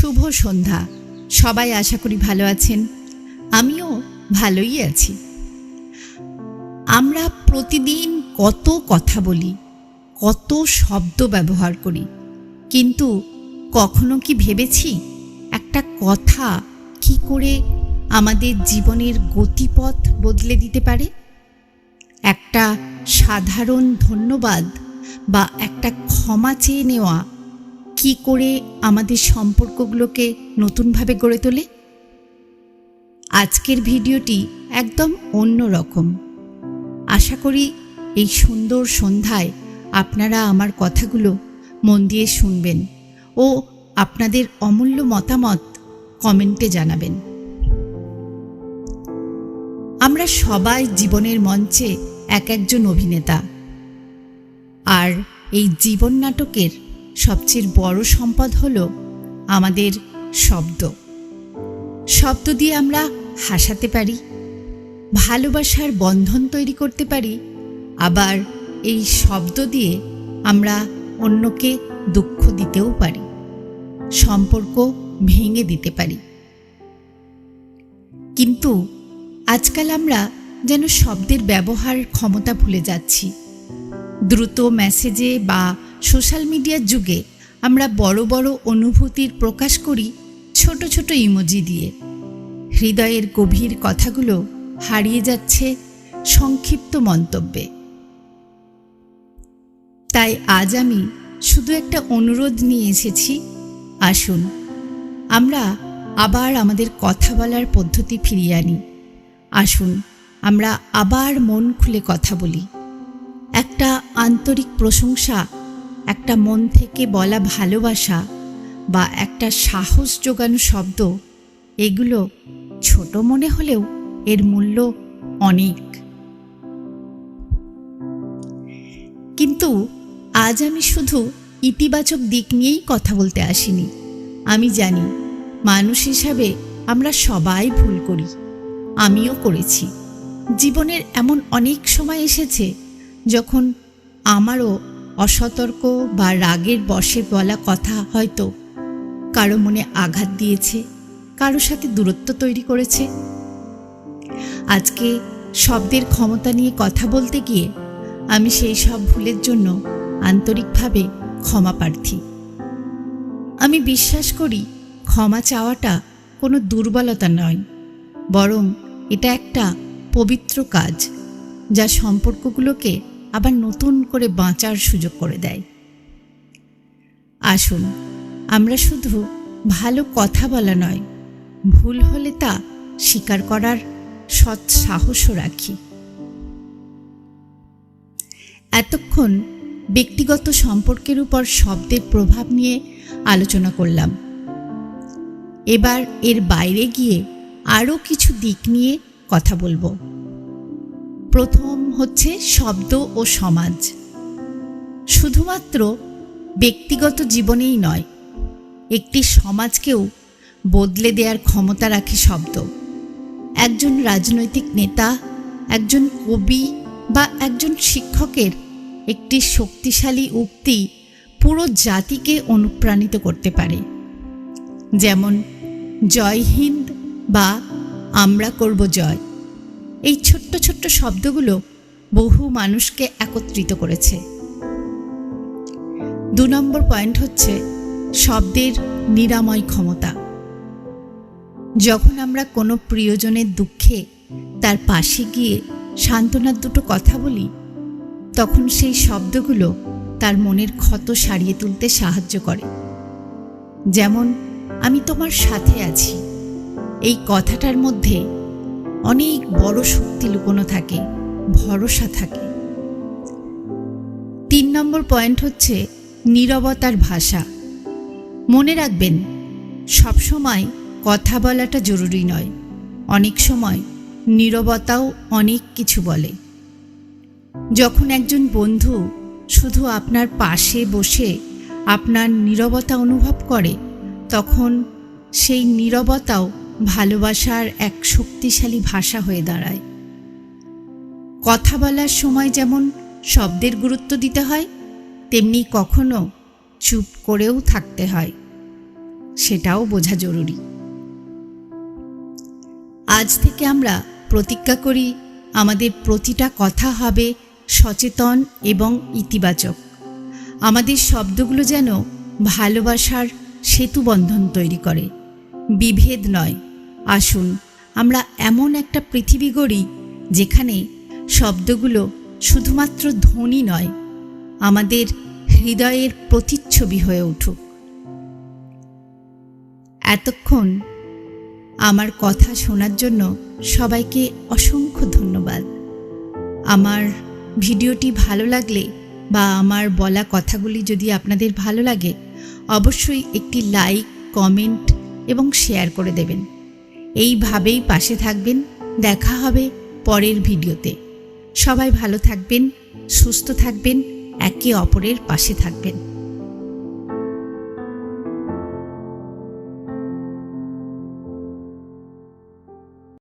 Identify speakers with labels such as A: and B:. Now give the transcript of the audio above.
A: শুভ সন্ধ্যা। সবাই আশা করি ভালো আছেন। আমিও ভালোই আছি। আমরা প্রতিদিন কত কথা বলি, কত শব্দ ব্যবহার করি, কিন্তু কখনো কি ভেবেছি একটা কথা কি করে আমাদের জীবনের গতিপথ বদলে দিতে পারে? একটা সাধারণ ধন্যবাদ বা একটা ক্ষমা চেয়ে নেওয়া কি করে আমাদের সম্পর্কগুলোকে নতুনভাবে গড়ে তোলে? আজকের ভিডিওটি একদম অন্য রকম। আশা করি এই সুন্দর সন্ধ্যায় আপনারা আমার কথাগুলো মন দিয়ে শুনবেন ও আপনাদের অমূল্য মতামত কমেন্টে জানাবেন। আমরা সবাই জীবনের মঞ্চে এক একজন অভিনেতা। আর এই জীবন নাটকের সবচেয়ে বড় সম্পদ হল আমাদের শব্দ। শব্দ দিয়ে আমরা হাসাতে পারি, ভালোবাসার বন্ধন তৈরি করতে পারি, আবার এই শব্দ দিয়ে আমরা অন্যকে দুঃখ দিতেও পারি, সম্পর্ক ভেঙে দিতে পারি। কিন্তু আজকাল আমরা যেন শব্দের ব্যবহার ক্ষমতা ভুলে যাচ্ছি। দ্রুত মেসেজে বা সোশ্যাল মিডিয়ার যুগে আমরা বড় বড় অনুভূতির প্রকাশ করি ছোট ছোট ইমোজি দিয়ে। হৃদয়ের গভীর কথাগুলো হারিয়ে যাচ্ছে সংক্ষিপ্ত মন্তব্যে। তাই আজ আমি শুধু একটা অনুরোধ নিয়ে এসেছি, আসুন, আমরা আবার আমাদের কথা বলার পদ্ধতি ফিরিয়ে আনি। আসুন, আমরা আবার মন খুলে কথা বলি। একটা আন্তরিক প্রশংসা একটা মন থেকে বলা ভালোবাসা বা একটা সাহস যোগানো শব্দ, এগুলো ছোট মনে হলেও এর মূল্য অনেক। কিন্তু আজ আমি শুধু ইতিবাচক দিক নিয়েই কথা বলতে আসিনি। আমি জানি, মানুষ হিসাবে আমরা সবাই ভুল করি। আমিও করেছি। জীবনের এমন অনেক সময় এসেছে যখন আমারও অসতর্ক বা রাগের বশে বলা কথা হয়তো কারও মনে আঘাত দিয়েছে, কারও সাথে দূরত্ব তৈরি করেছে। আজকে শব্দের ক্ষমতা নিয়ে কথা বলতে গিয়ে আমি সেই সব ভুলের জন্য আন্তরিকভাবে ক্ষমা প্রার্থী। আমি বিশ্বাস করি ক্ষমা চাওয়াটা কোনো দুর্বলতা নয়, বরং এটা একটা পবিত্র কাজ, যা সম্পর্কগুলোকে আবার নতুন করে বাঁচার সুযোগ করে দেয়। আসুন, আমরা শুধু ভালো কথা বলা নয়, ভুল হলে তা স্বীকার করার সৎ সাহসও রাখি। এতক্ষণ ব্যক্তিগত সম্পর্কের উপর শব্দের প্রভাব নিয়ে আলোচনা করলাম। এবার এর বাইরে গিয়ে আরও কিছু দিক নিয়ে কথা বলব। প্রথম হচ্ছে শব্দ ও সমাজ। শুধুমাত্র ব্যক্তিগত জীবনেই নয়, একটি সমাজকেও বদলে দেওয়ার ক্ষমতা রাখে শব্দ। একজন রাজনৈতিক নেতা, একজন কবি বা একজন শিক্ষকের একটি শক্তিশালী উক্তি পুরো জাতিকে অনুপ্রাণিত করতে পারে। যেমন, জয় হিন্দ বা আমরা করব জয়। এই ছোট্ট ছোট্ট শব্দগুলো বহু মানুষকে একত্রিত করেছে। দু নম্বর পয়েন্ট হচ্ছে শব্দের নিরাময় ক্ষমতা। যখন আমরা কোনো প্রিয়জনের দুঃখে তার পাশে গিয়ে সান্ত্বনার দুটো কথা বলি, তখন সেই শব্দগুলো তার মনের ক্ষত সারিয়ে তুলতে সাহায্য করে। যেমন, আমি তোমার সাথে আছি। এই কথাটার মধ্যে অনেক বড় শক্তি লুকোনো থাকে, ভরসা থাকে। তিন নম্বর পয়েন্ট হচ্ছে নীরবতার ভাষা। মনে রাখবেন, সবসময় কথা বলাটা জরুরি নয়। অনেক সময় নীরবতাও অনেক কিছু বলে। যখন একজন বন্ধু শুধু আপনার পাশে বসে আপনার নীরবতা অনুভব করে, তখন সেই নীরবতাও ভালোবাসার এক শক্তিশালী ভাষা হয়ে দাঁড়ায়। কথা বলার সময় যেমন শব্দের গুরুত্ব দিতে হয়, তেমনি কখনো চুপ করেও থাকতে হয়। সেটাও বোঝা জরুরি। আজ থেকে আমরা প্রতিজ্ঞা করি, আমাদের প্রতিটা কথা হবে সচেতন এবং ইতিবাচক। আমাদের শব্দগুলো যেন ভালোবাসার সেতু বন্ধন তৈরি করে। বিভেদ নয়। আসুন, আমরা এমন একটা পৃথিবী গড়ি যেখানে শব্দগুলো শুধুমাত্র ধ্বনি নয়, আমাদের হৃদয়ের প্রতিচ্ছবি হয়ে উঠুক। এতক্ষণ আমার কথা শোনার জন্য সবাইকে অসংখ্য ধন্যবাদ। আমার ভিডিওটি ভালো লাগলে বা আমার বলা কথাগুলি যদি আপনাদের ভালো লাগে, অবশ্যই একটি লাইক, কমেন্ট এবং শেয়ার করে দেবেন। এইভাবেই পাশে থাকবেন। দেখা হবে পরের ভিডিওতে। সবাই ভালো থাকবেন, সুস্থ থাকবেন, একে অপরের পাশে থাকবেন।